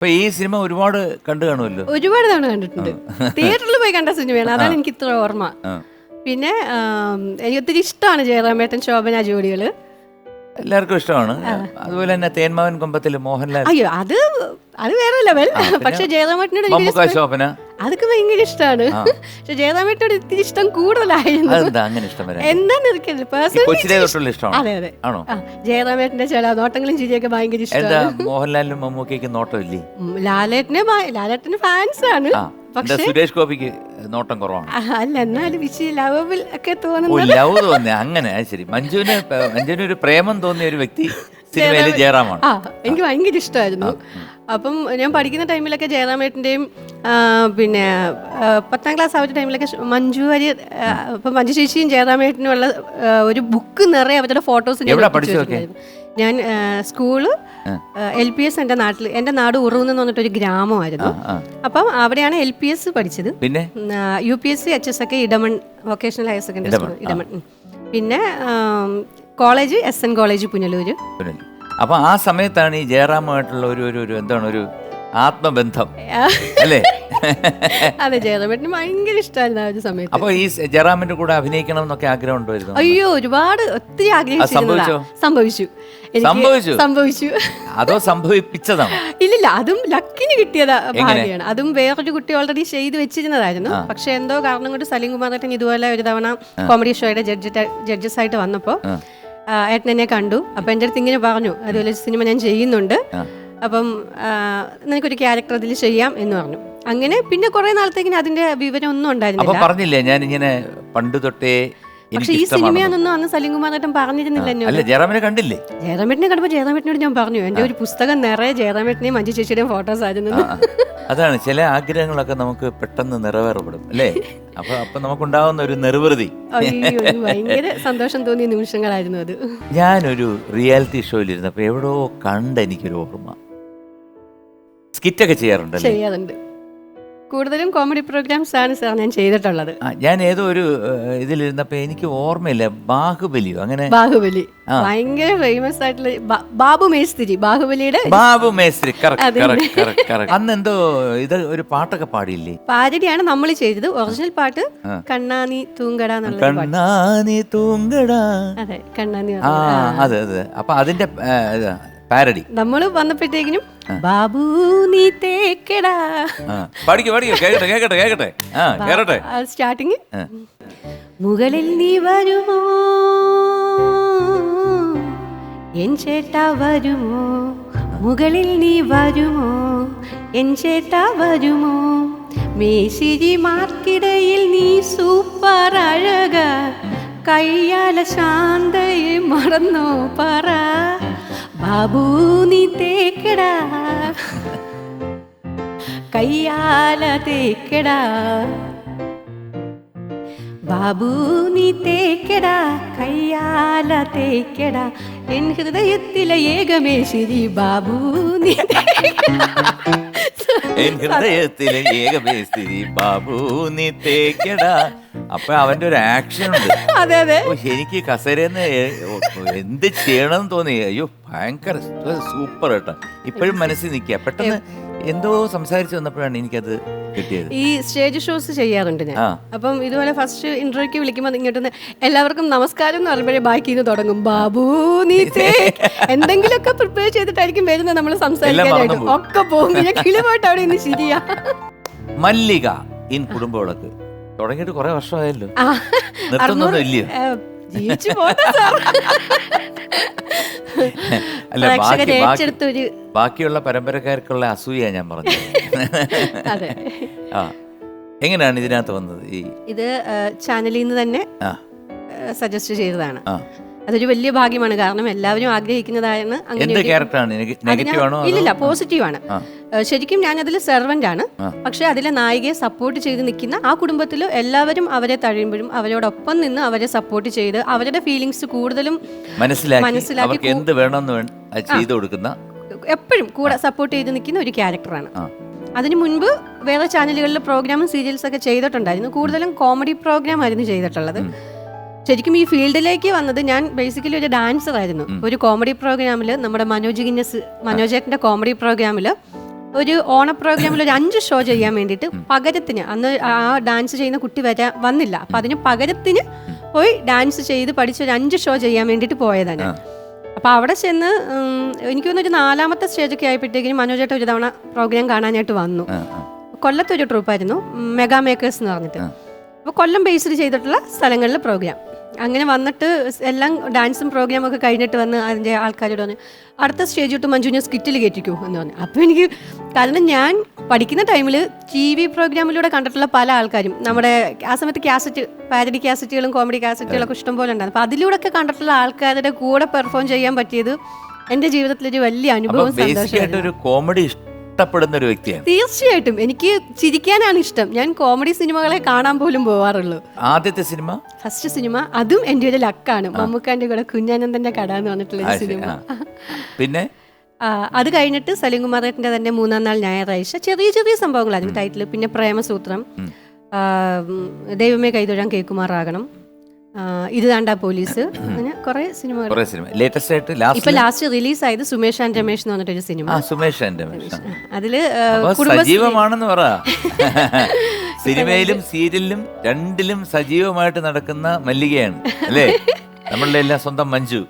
അപ്പൊ ഈ സിനിമ ഒരുപാട് കണ്ടു കാണുമല്ലോ. ഒരുപാട് തവണ കണ്ടിട്ടുണ്ട്. തിയേറ്ററിൽ പോയി കണ്ട സിനിമയാണ്. അതാണ് എനിക്ക് ഇത്ര ഓർമ്മ. പിന്നെ എനിക്ക് ഒത്തിരി ഇഷ്ടമാണ് ജയറാമേട്ടൻ ശോഭന ജോലികൾ എല്ലാവർക്കും ഇഷ്ടമാണ്. അതുപോലെ തന്നെ തേന്മാവൻ കൊമ്പത്തിൽ മോഹൻലാൽ. അയ്യോ അത് അത് വേറെ ലെവൽ പക്ഷെ ജയറാമേട്ടനോട് ശോഭന. അതൊക്കെ ഭയങ്കര ഇഷ്ടമാണ് പക്ഷെ ജേതാമേട്ടോട് ഇത്തിരി ഇഷ്ടം കൂടുതലായിരുന്നു. എന്താന്ന് എനിക്കറിയില്ല അതെ അതെ. ആണോ? ജയറാമേട്ടന്റെ ചില നോട്ടങ്ങളും ചിരിയൊക്കെ ഭയങ്കര ഇഷ്ടമാണ്. മോഹൻലാലിനും മമ്മൂക്കയ്ക്ക് നോട്ടമില്ലേ? ലാലേട്ടനെ ഭയ- ലാലേട്ടന് ഫാൻസ് ആണ് പക്ഷേ സുരേഷ് ഗോപിക്ക് നോട്ടം കുറവാണ്? അല്ല എന്നാലും ലവബിൾ ഒക്കെ ഓ തോന്നുന്നത് ലവ് തോന്നിയ അങ്ങനെ ശരി. മഞ്ജുവിന് മഞ്ജുവിന് ഒരു പ്രേമം തോന്നിയ ഒരു വ്യക്തി സിനിമയിൽ ജയറാമാണ്. എനിക്ക് ഭയങ്കര ഇഷ്ടമായിരുന്നു. അപ്പം ഞാൻ പഠിക്കുന്ന ടൈമിലൊക്കെ ജയറാമേട്ടന്റെയും പിന്നെ പത്താം ക്ലാസ് ആവുന്ന ടൈമിലൊക്കെ മഞ്ജു വാര്യർ അപ്പം മഞ്ജു ചേച്ചിയും ജയറാമേട്ടനും ഉള്ള ഒരു ബുക്ക് നിറയെ അവരുടെ ഫോട്ടോസ് ഞാൻ സ്കൂൾ എൽ പി എസ് എന്റെ നാട്ടിൽ എന്റെ നാട് ഉറവെന്ന് പറഞ്ഞിട്ടൊരു ഗ്രാമമായിരുന്നു. അപ്പം അവിടെയാണ് എൽ പി എസ് പഠിച്ചത്. പിന്നെ? U P S C H S ഒക്കെ Idamon vocational higher secondary school Idamon. പിന്നെ college S N college Punalur. പിന്നെ അപ്പൊ ആ സമയത്താണ് ഈ ജയറാമുമായിട്ടുള്ള ഒരു ഒരു ഒരു എന്താണ് ഒരു ആത്മബന്ധം അല്ലേ? അതെ ജയറാമേട്ടന് ഭയങ്കര ഇഷ്ടമായിരുന്നു ആ ഒരു സമയത്ത്. അപ്പൊ ഈ ജയറാമിന്റെ കൂടെ അഭിനയിക്കണം എന്നൊക്കെ ആഗ്രഹം ഉണ്ടായിരുന്നു അയ്യോ ഒരുപാട് ഒത്തിരി ആഗ്രഹിച്ചു സംഭവിച്ചോ? സംഭവിച്ചു. സംഭവിച്ചു? സംഭവിച്ചു. അതോ സംഭവിപ്പിച്ചതാണ്? ഇല്ലില്ല അതും ലക്കിന് കിട്ടിയതാ ഭാഗ്യാണ്. അതും വേറൊരു കുട്ടി ഓൾറെഡി ചെയ്ത് വെച്ചിരുന്നതായിരുന്നു. പക്ഷെ എന്തോ കാരണം കൊണ്ട് സലീം കുമാർ ഇതുപോലെ ഒരു തവണ കോമഡി ഷോയുടെ ജഡ്ജസ് ആയിട്ട് വന്നപ്പോൾ ഏട്ടൻ എന്നെ കണ്ടു. അപ്പൊ എന്റെ അടുത്ത് ഇങ്ങനെ പറഞ്ഞു. അതുപോലെ സിനിമ ഞാൻ ചെയ്യുന്നുണ്ട്. അപ്പം നിനക്കൊരു ക്യാരക്ടർ അതിൽ ചെയ്യാം എന്ന് പറഞ്ഞു. അങ്ങനെ പിന്നെ കുറെ നാളത്തേക്കിന് അതിന്റെ വിവരം ഒന്നും ഉണ്ടായിരുന്നില്ല. പറഞ്ഞില്ലേ ഞാൻ ഇങ്ങനെ പണ്ട് തൊട്ടേ പക്ഷെ ഈ സിനിമയാണെന്നൊന്നും അന്ന് സലീം കുമാറേട്ടൻ പറഞ്ഞിരുന്നില്ല അല്ല ജയറാമിനെ കണ്ടില്ലേ ജയറാമേട്ടനെ കണ്ടപ്പോൾ ജയറാമേട്ടനോട് ഞാൻ പറഞ്ഞു എന്റെ ഒരു പുസ്തകം നിറയെ ജയറാമേട്ടനെയും മഞ്ജു ചേച്ചിയുടെയും ഫോട്ടോസ് ആയിരുന്നു. അതാണ് ചില ആഗ്രഹങ്ങളൊക്കെ നമുക്ക് പെട്ടെന്ന് നിറവേറപ്പെടും അല്ലേ? അപ്പൊ അപ്പൊ നമുക്കുണ്ടാവുന്ന ഒരു നിർവൃതി. ഭയങ്കര സന്തോഷം തോന്നിയ നിമിഷങ്ങളായിരുന്നു അത്. ഞാനൊരു റിയാലിറ്റി ഷോയിലിരുന്നപ്പോ എവിടെയോ കണ്ട് എനിക്കൊരു ഓർമ്മ. സ്കിറ്റൊക്കെ ചെയ്യാറുണ്ടല്ലേ? ചെയ്യാറുണ്ട്. കൂടുതലും കോമഡി പ്രോഗ്രാംസ് ആണ് സാർ ഞാൻ ചെയ്തിട്ടുള്ളത്. ആ, ഞാൻ ഏതോ ഒരു ഏഹ്, ഇതിലിരുന്നപ്പോ എനിക്ക് ഓർമ്മയില്ല. ബാഹുബലിയോ? അങ്ങനെ ബാഹുബലി. ഭയങ്കര ഫേമസ് ആയിട്ടുള്ള ബ- ബാബു മേസ്തിരി. ബാഹുബലിയുടെ ബാബു മേസ്ത്രി. Correct, അതെ. correct, correct, correct. അന്ന് എന്തോ ഇത് ഒരു പാട്ടൊക്കെ പാടിയില്ലേ? പാരഡിയാണ് നമ്മൾ ചെയ്തത്. ഒറിജിനൽ പാട്ട് കണ്ണാനി തൂങ്കട എന്നുള്ള പാട്ട്. കണ്ണാനി തൂങ്കടാ. അതെ കണ്ണാനി ആ അതെ അതെ. അപ്പൊ അതിന്റെ പാരഡി. നമ്മൾ വന്നപ്പോഴത്തേക്കിനും ബാബു നീ തേക്കടാ. പാടിക്കോ പാടിക്കോ. കേക്കട്ടെ കേക്കട്ടെ കേക്കട്ടെ. ആ കേറട്ടെ. സ്റ്റാർട്ടിങ്. മുകളിൽ നീ വരുമോ? എൻ ചേട്ടാ വരുമോ? മുകളിൽ നീ വരുമോ? എൻ ചേട്ടാ വരുമോ? മേശിരി മാർക്കിടയിൽ നീ സൂപ്പർ അഴക. കയ്യാല ശാന്തയെ മറന്നോ പറ. ബാബു നീ തേക്കടാ. കയ്യാല തേക്കടാ. ബാബു നീ തേക്കടാ കയ്യാല തേക്കടാ. എൻ ഹൃദയത്തിലെ ഏകമേ ശരി ബാബു നീ എൻ ഹൃദയത്തിലെ ഏകമേസ്തിരി ബാബു നീ തേക്കടാ. അപ്പൊ അവന്റെ ഒരു ആക്ഷൻ ഉണ്ട്. അതെ അതെ. എനിക്ക് കസേരന്ന് എന്ത് ചെയ്യണമെന്ന് തോന്നി. അയ്യോ ഭയങ്കര സൂപ്പർ കേട്ടോ. ഇപ്പോഴും മനസ്സിൽ നിൽക്കുക. പെട്ടെന്ന് എന്തോ സംസാരിച്ചു വന്നപ്പോഴാണ് എനിക്കത് കിട്ടിയത്. ഈ സ്റ്റേജ് ഷോസ് ചെയ്യാറുണ്ട് ഞാൻ. അപ്പം ഇതുപോലെ ഫസ്റ്റ് ഇന്റർവ്യൂക്ക് വിളിക്കുമ്പോൾ ഇങ്ങോട്ട് എല്ലാവർക്കും നമസ്കാരം എന്ന് പറയുമ്പോഴേ ബാക്കി ഇത് തുടങ്ങും. ബാബു നീ തേ എന്തെങ്കിലുമൊക്കെ പ്രിപ്പയർ ചെയ്തിട്ടായിരിക്കും വരുന്നത് നമ്മൾ സംസാരിക്കാനായിട്ട്. ഒക്കെ പോകും. പിന്നെ കിളിമായിട്ട് അവിടെ ഇന്ന് ശരിയാ മല്ലിക ഇൻ കുടുംബവിളക്ക്. തുടങ്ങിയിട്ട് കുറെ വർഷമായല്ലോ. ആ, നിർത്തുന്നൊന്നും ഇല്ലയോ ജീവിച്ചു അല്ല ബാക്കി ബാക്കിയുള്ള പരമ്പരക്കാർക്കുള്ള അസൂയ ഞാൻ പറഞ്ഞത്. അതെ. ആ എങ്ങനെയാണ് ഇതിനകത്ത് വന്നത് ഈ ഇത് ചാനലിൽ നിന്ന് തന്നെ സജസ്റ്റ് ചെയ്തതാണ്. അതൊരു വലിയ ഭാഗ്യമാണ്. കാരണം എല്ലാവരും ആഗ്രഹിക്കുന്നതായിരുന്നു അങ്ങനെ ഇല്ലില്ല പോസിറ്റീവ് ആണ്. ശരിക്കും ഞാൻ അതിൽ സെർവന്റ് ആണ്. പക്ഷെ അതിലെ നായികയെ സപ്പോർട്ട് ചെയ്ത് നിൽക്കുന്ന ആ കുടുംബത്തിൽ എല്ലാവരും അവരെ തഴയുമ്പോഴും അവരോടൊപ്പം നിന്ന് അവരെ സപ്പോർട്ട് ചെയ്ത് അവരുടെ ഫീലിങ്സ് കൂടുതലും മനസ്സിലാക്കി എന്ത് വേണമെന്ന് ചെയ്തു കൊടുക്കുന്ന എപ്പോഴും കൂടെ സപ്പോർട്ട് ചെയ്ത് നിൽക്കുന്ന ഒരു ക്യാരക്ടറാണ് അതിനു മുൻപ് വേറെ ചാനലുകളിൽ പ്രോഗ്രാമും സീരിയൽസ് ഒക്കെ ചെയ്തിട്ടുണ്ടായിരുന്നു. കൂടുതലും കോമഡി പ്രോഗ്രാം ആയിരുന്നു ചെയ്തിട്ടുള്ളത്. ശരിക്കും ഈ ഫീൽഡിലേക്ക് വന്നത് ഞാൻ ബേസിക്കലി ഒരു ഡാൻസർ ആയിരുന്നു. ഒരു കോമഡി പ്രോഗ്രാമിൽ നമ്മുടെ മനോജ് ഗിന്നസ് മനോജേട്ടന്റെ കോമഡി പ്രോഗ്രാമിൽ ഒരു ഓണ പ്രോഗ്രാമിൽ ഒരു അഞ്ച് ഷോ ചെയ്യാൻ വേണ്ടിയിട്ട് പകരത്തിന് അന്ന് ആ ഡാൻസ് ചെയ്യുന്ന കുട്ടി വരാ വന്നില്ല. അപ്പൊ അതിന് പകരത്തിന് പോയി ഡാൻസ് ചെയ്ത് പഠിച്ച് ഒരു അഞ്ച് ഷോ ചെയ്യാൻ വേണ്ടിയിട്ട് പോയതാണ് അപ്പോൾ അപ്പൊ അവിടെ ചെന്ന് എനിക്ക് തോന്നുന്നു ഒരു നാലാമത്തെ സ്റ്റേജൊക്കെ ആയപ്പോഴത്തേക്കിനും മനോജേട്ട ഒരു തവണ പ്രോഗ്രാം കാണാനായിട്ട് വന്നു. കൊല്ലത്തൊരു ട്രൂപ്പായിരുന്നു മെഗാ മേക്കേഴ്സ് എന്ന് പറഞ്ഞിട്ട്. അപ്പോൾ കൊല്ലം ബേസ്ഡ് ചെയ്തിട്ടുള്ള സ്ഥലങ്ങളിലെ പ്രോഗ്രാം അങ്ങനെ വന്നിട്ട് എല്ലാം ഡാൻസും പ്രോഗ്രാമും ഒക്കെ കഴിഞ്ഞിട്ട് വന്ന് അതിന്റെ ആൾക്കാരോട് പറഞ്ഞു അടുത്ത സ്റ്റേജ് തൊട്ട് മഞ്ജുവിനെ സ്കിറ്റിൽ കയറ്റിക്കൂ എന്ന് പറഞ്ഞു. അപ്പോൾ എനിക്ക് കാരണം ഞാൻ പഠിക്കുന്ന ടൈമിൽ ടി വി പ്രോഗ്രാമിലൂടെ കണ്ടിട്ടുള്ള പല ആൾക്കാരും നമ്മുടെ ആ സമയത്ത് കാസറ്റ് പാരഡി കാസറ്റുകളും കോമഡി കാസറ്റുകളൊക്കെ ഇഷ്ടംപോലെ ഉണ്ടായിരുന്നു. അപ്പോൾ അതിലൂടെ ഒക്കെ കണ്ടിട്ടുള്ള ആൾക്കാരുടെ കൂടെ പെർഫോം ചെയ്യാൻ പറ്റിയത് എന്റെ ജീവിതത്തിലൊരു വലിയ അനുഭവം സന്തോഷമായിട്ട് ഒരു കോമഡി ഇഷ്ടപ്പെടുന്ന ഒരു വ്യക്തിയാണ്. തീർച്ചയായിട്ടും. എനിക്ക് ചിരിക്കാനാണ് ഇഷ്ടം. ഞാൻ കോമഡി സിനിമകളെ കാണാൻ പോലും പോവാറുള്ളൂ. ആദ്യത്തെ സിനിമ? ഫസ്റ്റ് സിനിമ അതും എന്റെ ഒരു ലക്കാണ്. മമ്മൂക്കാന്റെ കൂടെ കുഞ്ഞാനന്ദന്റെ കട എന്ന് പറഞ്ഞിട്ടുള്ള ഒരു സിനിമ. പിന്നെ? ആ, അത് കഴിഞ്ഞിട്ട് സലീം കുമാറേട്ടന്റെ തന്നെ മൂന്നാം നാൾ ഞായറാഴ്ച ചെറിയ ചെറിയ സംഭവങ്ങളായിരുന്നു ടൈറ്റിൽ പിന്നെ പ്രേമസൂത്രം. ആ, ഉം, ദൈവമേ കൈതൊഴാൻ കേക്കുമാറാകണം ഇത് താണ്ട പോലീസ്. അങ്ങനെ കുറെ സിനിമകൾ. കുറെ സിനിമ. ലേറ്റസ്റ്റ് ആയിട്ട് ഇപ്പൊ ലാസ്റ്റ് ലാസ്റ്റ് റിലീസ് ആയത് സുമേഷ് ആൻഡ് രമേഷ് എന്ന് പറഞ്ഞിട്ടൊരു സിനിമ. ആ സുമേഷ് എന്റെ അതിൽ ആ, കുടുംബശ്രീ സജീവമാണെന്ന് പറ. സിനിമയിലും സീരിയലിലും രണ്ടിലും സജീവമായിട്ട് നടക്കുന്ന മല്ലികയാണ്. അല്ലേ? നമ്മളുടെ എല്ലാം സ്വന്തം മഞ്ജു.